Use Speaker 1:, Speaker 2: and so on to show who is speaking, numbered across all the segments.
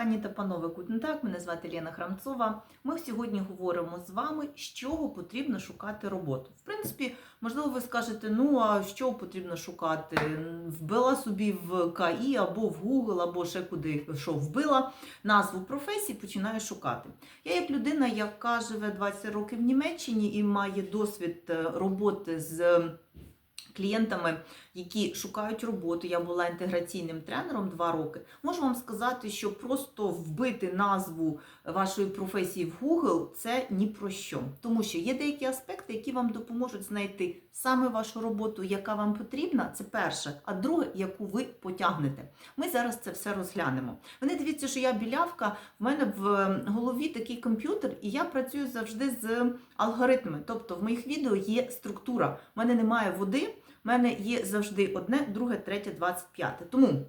Speaker 1: Пані та панове, гутен так, мене звати Лена Храмцова. Ми сьогодні говоримо з вами, з чого потрібно шукати роботу. В принципі, можливо, ви скажете, ну а що потрібно шукати? Вбила собі в КІ або в Google, або ще куди що вбила назву професії, починаю шукати. Я як людина, яка живе 20 років в Німеччині і має досвід е, роботи з клієнтами, які шукають роботу. Я була інтеграційним тренером два роки. Можу вам сказати, що просто вбити назву вашої професії в Google це ні про що. Тому що є деякі аспекти, які вам допоможуть знайти саме вашу роботу, яка вам потрібна. Це перше, а друге, яку ви потягнете. Ми зараз це все розглянемо. Ви не дивіться, що я білявка. В мене в голові такий комп'ютер, і я працюю завжди з алгоритмами. Тобто в моїх відео є структура. В мене немає води. У мене є завжди одне, друге, третє, двадцять п'яте. Тому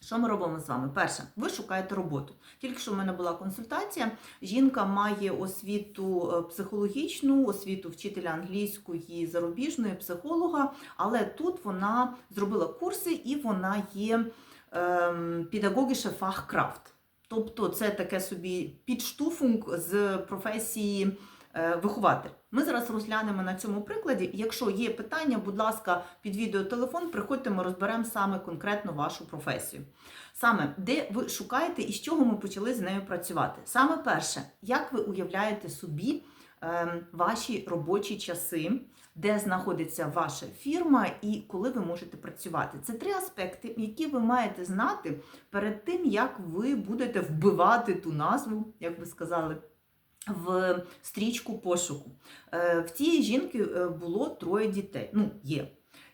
Speaker 1: що ми робимо з вами? Перше, ви шукаєте роботу. Тільки що в мене була консультація. Жінка має освіту е, психологічну, освіту вчителя англійської, зарубіжної, психолога, але тут вона зробила курси і вона є ем, педагогіше фахкрафт. Тобто це таке собі підштуфунг з професії е, вихователь. Ми зараз розглянемо на цьому прикладі. Якщо є питання, будь ласка, під відеотелефон, приходьте, ми розберемо саме конкретно вашу професію. Саме де ви шукаєте і з чого ми почали з нею працювати. Саме перше, як ви уявляєте собі е, ваші робочі часи, де знаходиться ваша фірма і коли ви можете працювати. Це три аспекти, які ви маєте знати перед тим, як ви будете вбивати ту назву, як ви сказали в стрічку пошуку. Е, В цієї жінки е, було троє дітей. Ну, є.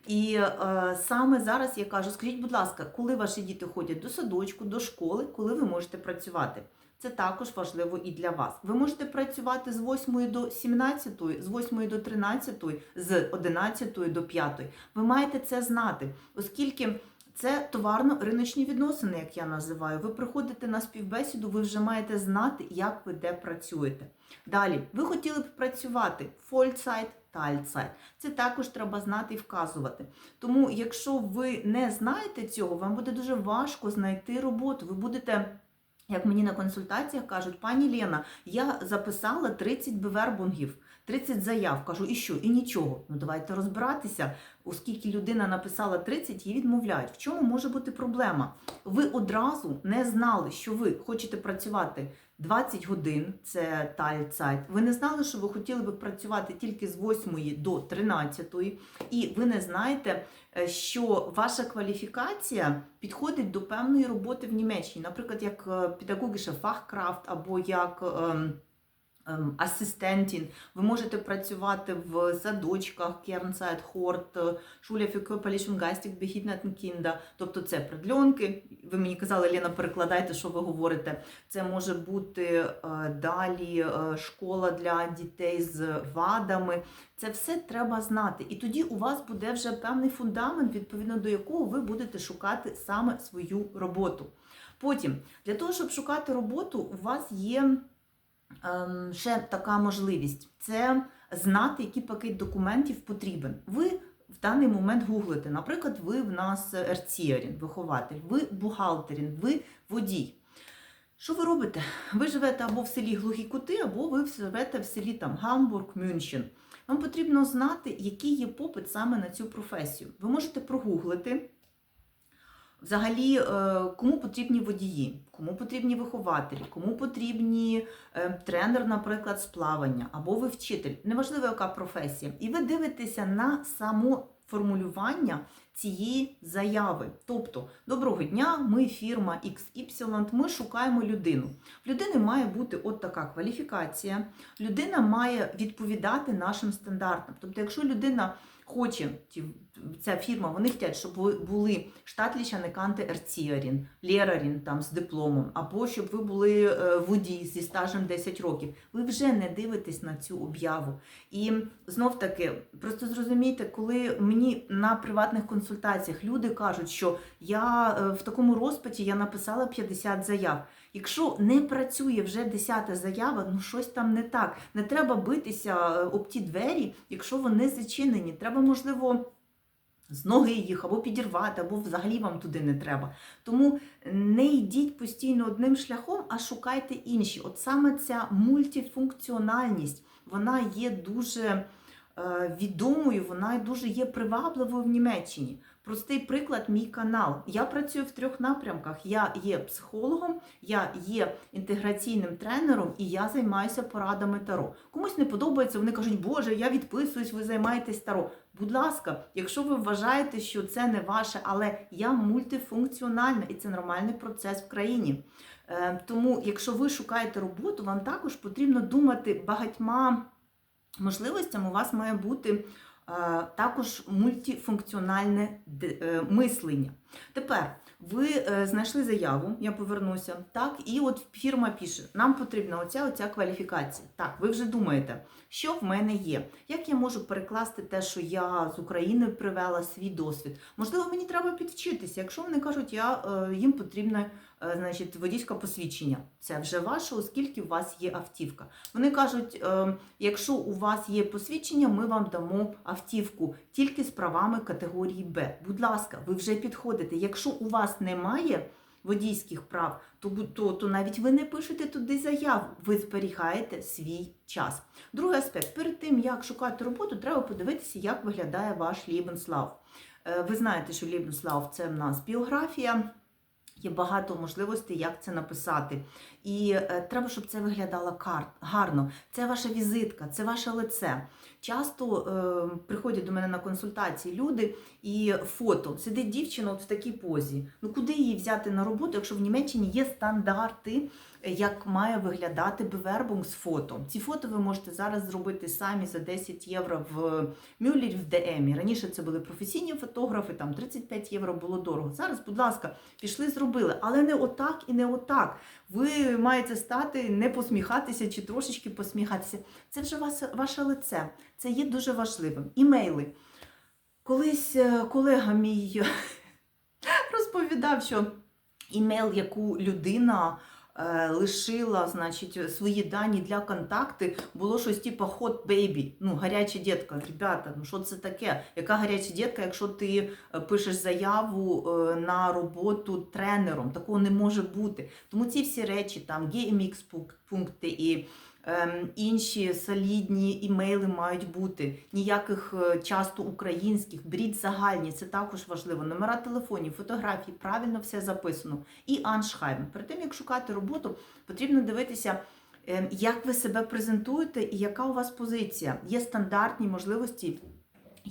Speaker 1: І е, саме зараз я кажу: скажіть, будь ласка, коли ваші діти ходять до садочку, до школи, коли ви можете працювати? Це також важливо і для вас. Ви можете працювати з 8 до 17, з 8 до 13, з 11 до 5. Ви маєте це знати, оскільки. Це товарно-риночні відносини, як я називаю. Ви приходите на співбесіду, ви вже маєте знати, як ви де працюєте. Далі, ви хотіли б працювати Vollzeit, Teilzeit. Це також треба знати і вказувати. Тому, якщо ви не знаєте цього, вам буде дуже важко знайти роботу. Ви будете. Як мені на консультаціях кажуть, пані Лена, я записала 30 бевербунгів, 30 заяв. Кажу, і що? І нічого. Ну давайте розбиратися, оскільки людина написала 30, її відмовляють. В чому може бути проблема? Ви одразу не знали, що ви хочете працювати 20 годин, це тайцайт. Ви не знали, що ви хотіли би працювати тільки з 8 до 13, і ви не знаєте, е, що ваша кваліфікація підходить до певної роботи в Німеччині, наприклад, як е, педагогіше фахкрафт або як. Ем, Асистентін, ви можете працювати в садочках, Кернцайт, Хорт, Шуля behinderten Kinder, тобто це предльонки. Ви мені казали, Лена, перекладайте, що ви говорите. Це може бути е, далі е, школа для дітей з вадами. Це все треба знати. І тоді у вас буде вже певний фундамент, відповідно до якого ви будете шукати саме свою роботу. Потім, для того, щоб шукати роботу, у вас є ще така можливість це знати, який пакет документів потрібен. Ви в даний момент гуглите. Наприклад, ви в нас ерцієрін, вихователь, ви бухгалтерін, ви водій. Що ви робите? Ви живете або в селі Глухі Кути, або ви живете в селі там Гамбург, Мюнхен. Вам потрібно знати, який є попит саме на цю професію. Ви можете прогуглити. Взагалі, е, кому потрібні водії, кому потрібні вихователі, кому потрібні е, тренер, наприклад, з плавання, або ви вчитель, неважливо, яка професія. І ви дивитеся на само формулювання цієї заяви. Тобто, доброго дня, ми фірма XY, ми шукаємо людину. В людини має бути от така кваліфікація, людина має відповідати нашим стандартам. Тобто, якщо людина хоче, ця фірма, вони хочуть, щоб були штатліча канти ерціарін, лєрарін там з дипломом, або щоб ви були е, водій зі стажем 10 років. Ви вже не дивитесь на цю об'яву. І знов таки, просто зрозумійте, коли мені на приватних консультаціях люди кажуть, що я е, в такому розпаті я написала 50 заяв. Якщо не працює вже 10 заява, ну щось там не так. Не треба битися е, об ті двері, якщо вони зачинені. Треба, можливо, з ноги їх або підірвати, або взагалі вам туди не треба. Тому не йдіть постійно одним шляхом, а шукайте інші. От саме ця мультифункціональність, вона є дуже е, відомою, вона дуже є привабливою в Німеччині. Простий приклад, мій канал. Я працюю в трьох напрямках. Я є психологом, я є інтеграційним тренером і я займаюся порадами таро. Комусь не подобається, вони кажуть, Боже, я відписуюсь, ви займаєтесь таро. Будь ласка, якщо ви вважаєте, що це не ваше, але я мультифункціональна і це нормальний процес в країні. Е, Тому, якщо ви шукаєте роботу, вам також потрібно думати багатьма можливостями. У вас має бути також мультифункціональне е, мислення. Тепер ви е, знайшли заяву, я повернуся, так, і от фірма пише: нам потрібна оця оця кваліфікація. Так, ви вже думаєте, що в мене є? Як я можу перекласти те, що я з України привела свій досвід? Можливо, мені треба підвчитися. Якщо вони кажуть, я е, їм потрібне е, значить, водійське посвідчення. Це вже ваше, оскільки у вас є автівка. Вони кажуть, е, якщо у вас є посвідчення, ми вам дамо автівку тільки з правами категорії Б. Будь ласка, ви вже підходите. Якщо у вас немає водійських прав, то, то, то навіть ви не пишете туди заяву, ви зберігаєте свій час. Другий аспект: перед тим як шукати роботу, треба подивитися, як виглядає ваш Лібенслав. Е, Ви знаєте, що Лібенслав це в нас біографія. Є багато можливостей, як це написати. І е, треба, щоб це виглядало гарно. Це ваша візитка, це ваше лице. Часто е, приходять до мене на консультації люди і фото. Сидить дівчина от в такій позі. Ну куди її взяти на роботу, якщо в Німеччині є стандарти, як має виглядати бевербунг з фото. Ці фото ви можете зараз зробити самі за 10 євро в Мюллері в ДМі. Раніше це були професійні фотографи, там 35 євро було дорого. Зараз, будь ласка, пішли, зробили, але не отак і не отак. Ви маєте стати, не посміхатися чи трошечки посміхатися. Це вже ваше, лице. Це є дуже важливим. Імейли. Колись е, колега мій розповідав, що імейл, яку людина лишила, значить, свої дані для контакти, було щось типу hot baby, ну, гаряча дітка. Ребята, ну що це таке? Яка гаряча дітка, якщо ти е, пишеш заяву е, на роботу тренером? Такого не може бути. Тому ці всі речі, там GMX пункти і інші солідні імейли мають бути. Ніяких е, часто українських, брід загальні, це також важливо. Номера телефонів, фотографії, правильно все записано. І аншхайм. Перед тим як шукати роботу, потрібно дивитися. ем, Як ви себе презентуєте і яка у вас позиція? Є стандартні можливості,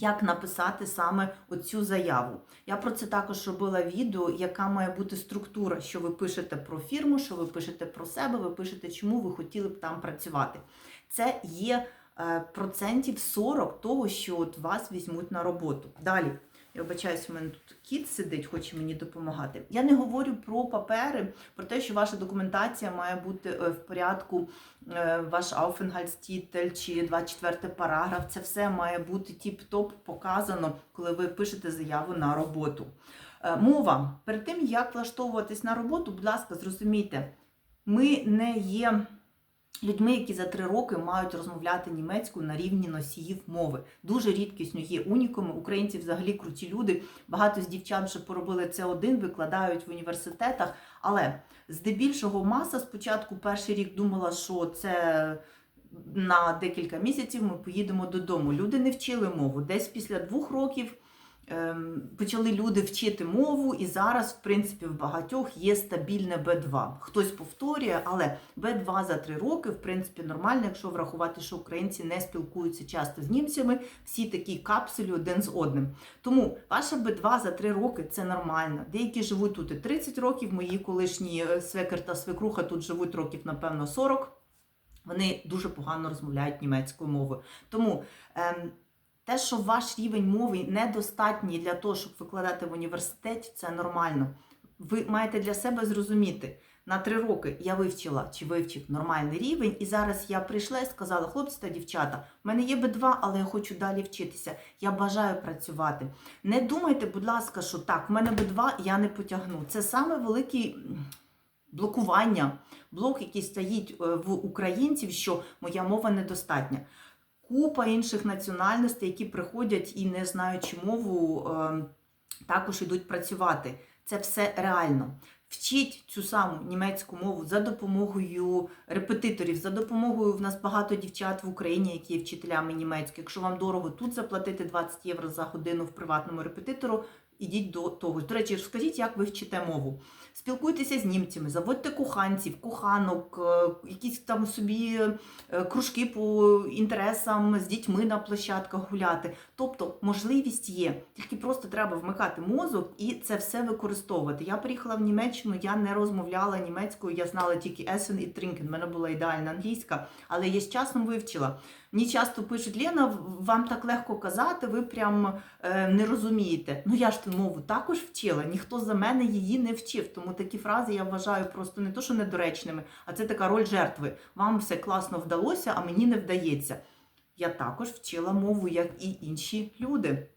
Speaker 1: як написати саме оцю заяву. Я про це також робила відео, яка має бути структура, що ви пишете про фірму, що ви пишете про себе, ви пишете, чому ви хотіли б там працювати. Це є е, процентів 40 того, що от вас візьмуть на роботу. Далі. Я вибачаюсь, у мене тут кіт сидить, хоче мені допомагати. Я не говорю про папери, про те, що ваша документація має бути е, в порядку, е, ваш Aufenthaltstitel чи 24 параграф. Це все має бути тіп-топ показано, коли ви пишете заяву на роботу. Е, Мова. Перед тим, як влаштовуватись на роботу, будь ласка, зрозумійте, ми не є людьми, які за три роки мають розмовляти німецькою на рівні носіїв мови. Дуже рідкісно є унікуми. Українці взагалі круті люди. Багато з дівчат вже поробили це один, викладають в університетах. Але здебільшого маса спочатку перший рік думала, що це. На декілька місяців ми поїдемо додому. Люди не вчили мову. Десь після двох років почали люди вчити мову, і зараз, в принципі, в багатьох є стабільне Б2. Хтось повторює, але Б2 за три роки, в принципі, нормально, якщо врахувати, що українці не спілкуються часто з німцями, всі такі капсулі один з одним. Тому ваша Б2 за три роки це нормально. Деякі живуть тут і 30 років. Мої колишні е, свекер та свекруха тут живуть років, напевно, 40. Вони дуже погано розмовляють німецькою мовою. Тому ем, те, що ваш рівень мови недостатній для того, щоб викладати в університеті, це нормально. Ви маєте для себе зрозуміти. На три роки я вивчила чи вивчив нормальний рівень, і зараз я прийшла і сказала, хлопці та дівчата, в мене є Б2, але я хочу далі вчитися. Я бажаю працювати. Не думайте, будь ласка, що так, в мене Б2, я не потягну. Це саме великий блокування, блок, який стоїть е, в українців, що моя мова недостатня. Купа інших національностей, які приходять і не знаючи мову, е, також йдуть працювати. Це все реально. Вчіть цю саму німецьку мову за допомогою репетиторів, за допомогою в нас багато дівчат в Україні, які є вчителями німецької. Якщо вам дорого тут заплатити 20 євро за годину в приватному репетитору, ідіть до того. До речі, розкажіть, як ви вчите мову. Спілкуйтеся з німцями, заводьте куханців, куханок, е, якісь там собі е, кружки по інтересам з дітьми на площадках гуляти. Тобто можливість є, тільки просто треба вмикати мозок і це все використовувати. Я приїхала в Німеччину, я не розмовляла німецькою, я знала тільки Essen і Trinken, в мене була ідеальна англійська, але я з часом вивчила. Мені часто пишуть, Лена, вам так легко казати, ви прям е, не розумієте. Ну я ж ту мову також вчила, ніхто за мене її не вчив. Тому такі фрази я вважаю просто не то, що недоречними, а це така роль жертви. Вам все класно вдалося, а мені не вдається. Я також вчила мову, як і інші люди.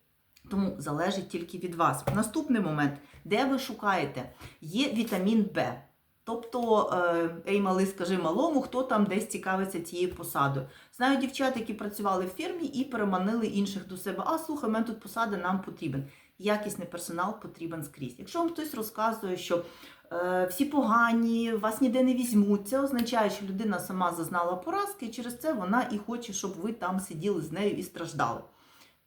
Speaker 1: Тому залежить тільки від вас. Наступний момент, де ви шукаєте, є вітамін Б. Тобто, е, ей, малий, скажи малому, хто там десь цікавиться цією посадою. Знаю дівчат, які працювали в фірмі і переманили інших до себе. А слухай, мене тут посада нам потрібен. Якісний персонал потрібен скрізь. Якщо вам хтось розказує, що е, всі погані, вас ніде не візьмуть, це означає, що людина сама зазнала поразки, і через це вона і хоче, щоб ви там сиділи з нею і страждали.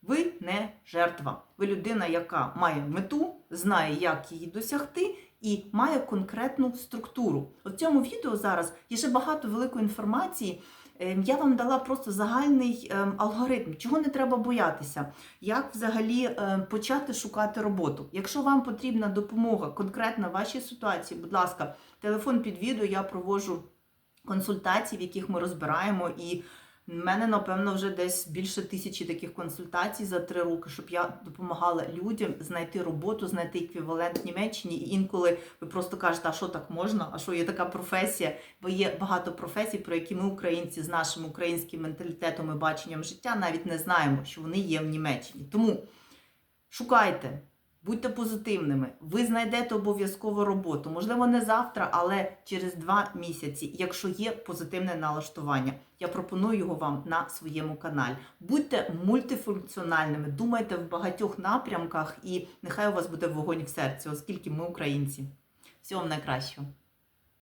Speaker 1: Ви не жертва. Ви людина, яка має мету, знає, як її досягти, і має конкретну структуру. У цьому відео зараз є ще багато великої інформації. Ем, Я вам дала просто загальний ем, алгоритм, чого не треба боятися, як взагалі ем, почати шукати роботу. Якщо вам потрібна допомога конкретна в вашій ситуації, будь ласка, телефон під відео, я провожу консультації, в яких ми розбираємо і в мене, напевно, вже десь більше тисячі таких консультацій за три роки, щоб я допомагала людям знайти роботу, знайти еквівалент в Німеччині. І інколи ви просто кажете, а що так можна? А що є така професія? Бо є багато професій, про які ми, українці, з нашим українським менталітетом і баченням життя, навіть не знаємо, що вони є в Німеччині. Тому шукайте. Будьте позитивними, ви знайдете обов'язково роботу. Можливо, не завтра, але через два місяці, якщо є позитивне налаштування. Я пропоную його вам на своєму каналі. Будьте мультифункціональними, думайте в багатьох напрямках, і нехай у вас буде вогонь в серці, оскільки ми українці. Всього вам найкращого.